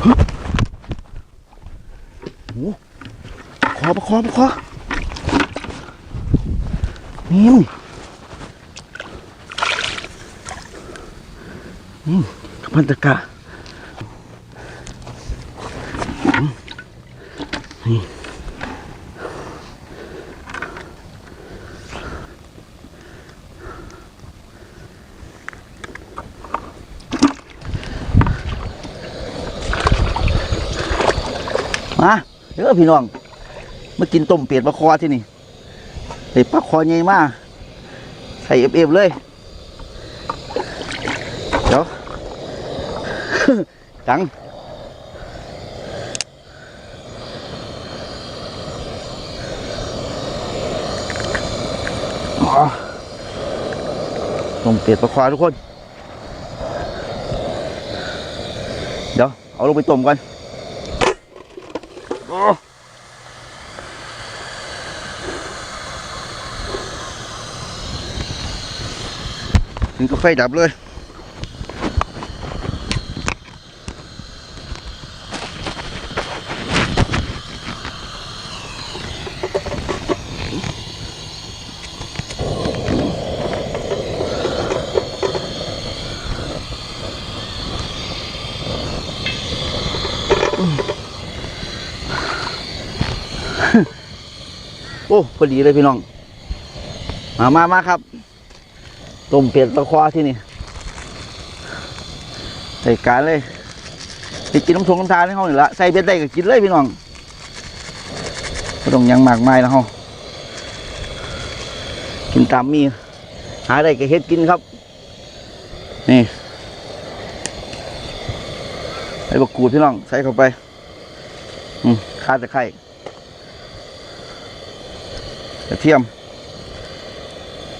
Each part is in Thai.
โอ้ขอประคอประคอนิ่มอืมพันตะกะนี่ มาเด้อพี่น้องมากินต้มเป็ดปลาคอที่นี่ใส่ปลาคอใหญ่มากใส่เอฟๆเลย เดี๋ยวจังต้มเป็ดปลาควาทุกคน เดี๋ยว เอาลงไปต้มก่อน อ๋อถึงกาแฟดับเลย โอ้ พอดีเลยพี่น้อง มามามาครับต้มเป็ดตะควาที่นี่ใส่การเลยไปกินน้ำชงน้ำทานให้เขาหนึ่งละใส่เบ็ดได้ก็กินเลยพี่น้องไม่ต้องยังมากมายนะเขากินตามมี หาได้ก็เฮ็ดกินครับ นี่ใส่บกูดพี่น้องใส่เข้าไป อืมข้าตะไคร้ กระเทียม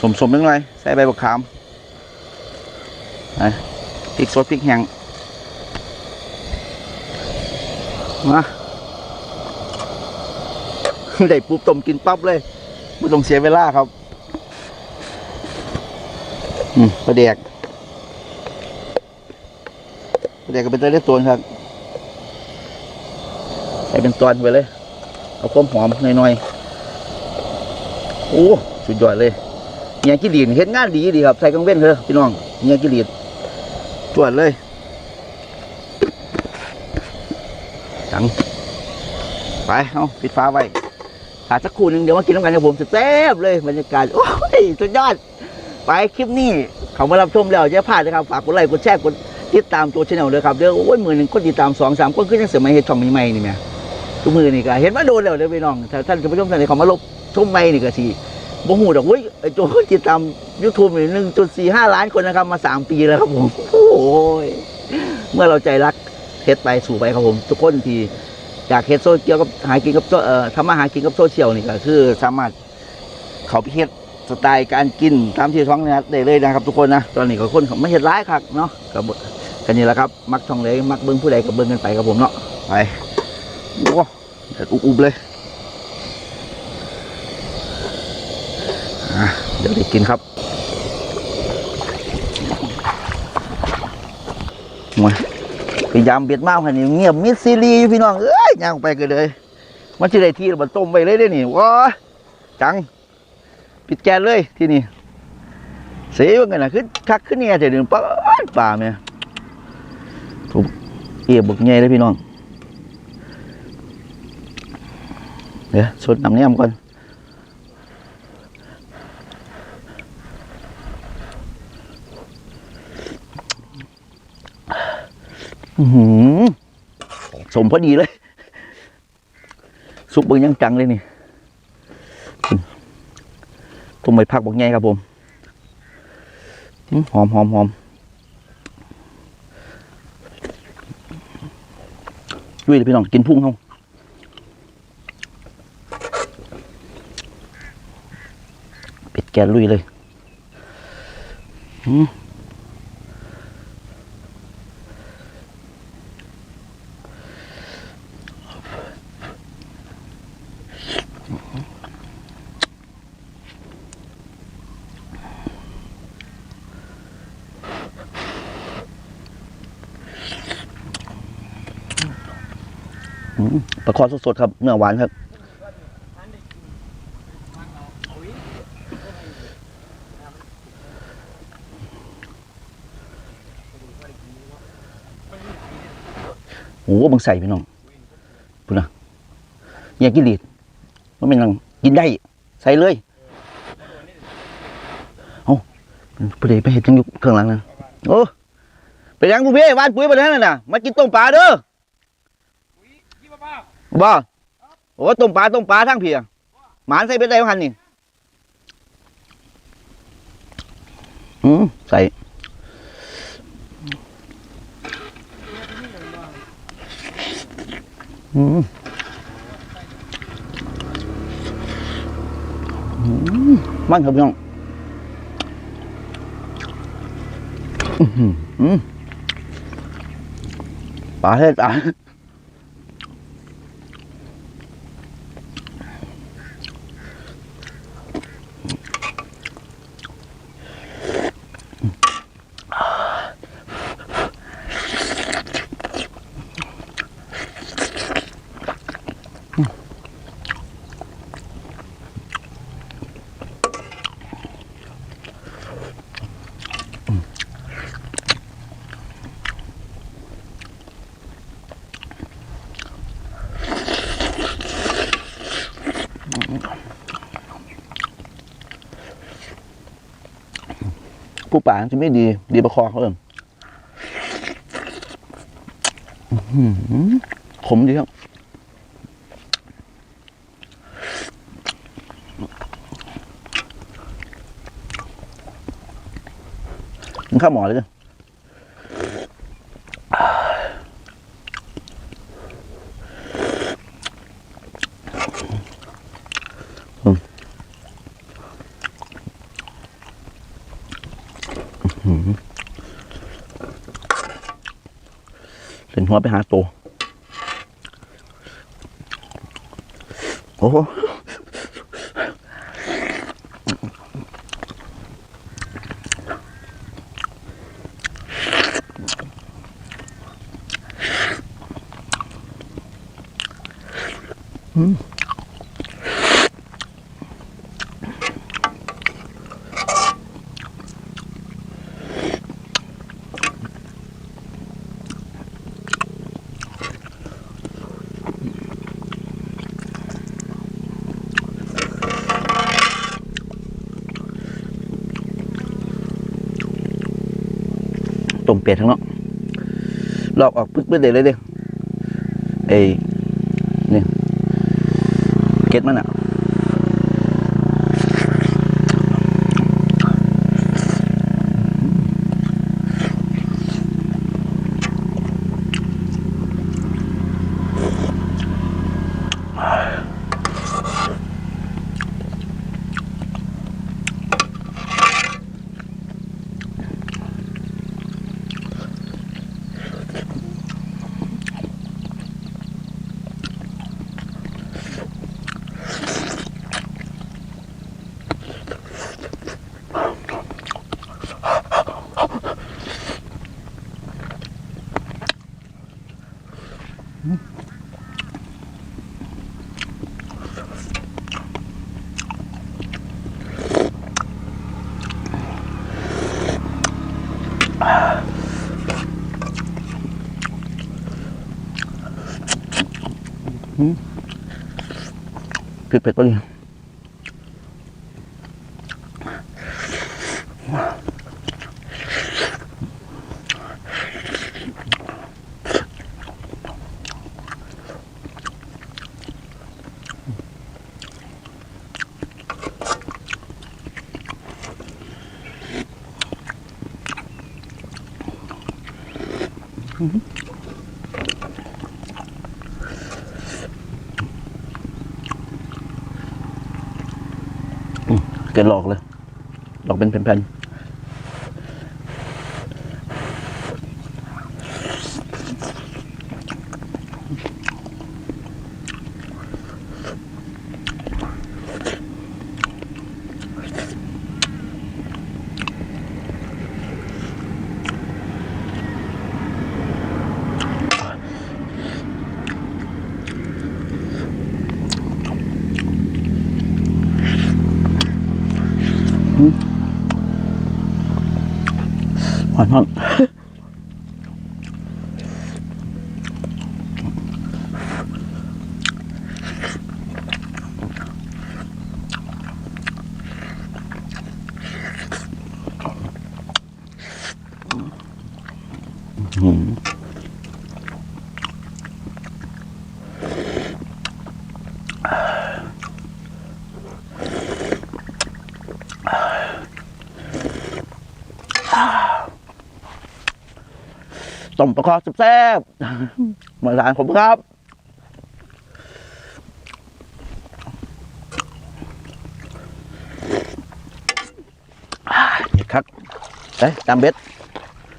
สมสมนิดหน่อย ใส่ใบบักขามไปพริกสดพริกแห้งมาได้ปุ๊บต้มกินปั๊บเลยไม่ต้องเสียเวลาครับอืมปลาแดกปลาแดกก็เป็นตัวเล็กตัวครับใส่เป็นตอนไปเลย เอาความหอมหน่อยๆ โอ้สุดยอดเลยเฮียกิลีดเฮ็ดงานดีดีครับใส่กังเว้นเถอะพี่น้องเฮียกิลีดจวดเลยจังไปเอาปิดฟ้าไว้หาสักคู่หนึ่งเดี๋ยวมากินน้ำกันกับผมแซ่บเลยบรรยากาศโอ้ยสุดยอด ไปคลิปนี้เขามารับชมแล้วอย่าพลาดนะครับฝากกดไลค์กดแชร์กดติดตามตัวช anel เลยครับเดี๋ยวโอ้ยมือหนึ่งคนติดตามสองสามคนขึ้นยังเสือไม่เห็ดช่องใหม่ๆนี่แม่ทุกมือนี่ก็เห็นมาโดนแล้วเลยพี่น้องถ้าท่านผู้ชมท่านใดเขามาลบ ชมใหม่นี่ก็สิบ่หูดอกเว้ยไอ้โจคนติดตามยูทูบนี่หนึ่งจุดสี่ห้าล้านคนนะครับ มาสามปีแล้วครับผม โอ้ยเมื่อเราใจรักเฮ็ดไปสู่ไปครับผม ทุกคนที่อยากเฮ็ดโซเกี่ยวกับหากินกับโซเอ่อทำมาหากินกับโซเชียลนี่ก็คือสามารถเขาไปเฮ็ดสไตล์การกินตามที่ท้องเนี่ยได้เลยนะครับทุกคนนะตอนนี้ก็คนเขาไม่เฮ็ดร้ายครับเนาะก็บ่กันนี่แหละครับ มักช่องเลยมักเบิ้งผู้ใดก็เบิ้งกันไปครับผมเนาะไปโอ้เดือดอุบๆเลยอะ เดี๋ยวได้กินครับมาพยายามเบียดมากขนาดนี้เงียบมิดซีรีอยู่พี่น้องเอ้ยย่างไปกันเลย มันจะได้ที่เราต้มไปเลยได้นี่ว้าจัง ปิดแกนเลยที่นี่เสียว่าไงนะขึ้นคักขึ้นเนี่ยแต่เดี๋ยวป้าป่าเมียถูกเอียบบึกใหญ่เลยพี่น้องเดี๋ยวสดน้ำเนียมก่อนอื้อหือ สมพอดีเลยสุกเบิ่งยังจังเลยนี่ต้มใบผักบอกไงครับผมหอมหอมหอมลุยเลยพี่น้องกินพุ่งเขาเป็ดแกนลุยเลยอืม ปลาคอสดๆครับเนื้อหวานครับโอ้บังใส่พี่น้องพูดนะอยากกินดีดมันเป็นนังกินได้ ใส่เลยเอาประเดี๋ยวไปเห็ดจังอยู่เครื่องหลังนะโอ้ไปยังบุเพ่วานปุ๋ยไปแล้วนั่นน่ะมากินต้มปลาเด้อ บ่โอ้ต้มปลาต้มปลาทั้งเพียหมานใส่ไปได้พันนี่อืมใส่อืมอืมมันครับพี่น้องอื้อหืออืมปลาเทศอะ ผู้ป่าจะไม่ดี ดีประคอเขาเองขมดีครับข้าหมอเลยจ้ะอืมอื้อหือ เส้นหัวไปหาโตวโอ้โห ต้มเป็ดทั้งเนาะลอกออกปึ๊กปึ๊กเลยเลยเด้ไอ้นี่เก็ตมันอะ เผ็ดเผ็ดปะเนี่ เกินหลอกเลย หลอกเป็นแผ่นๆ นนอนอืม ต้มปลาคอแซ่บๆมาทานผมครับอ่าเด็ดครับเอ้ยตามเบ็ด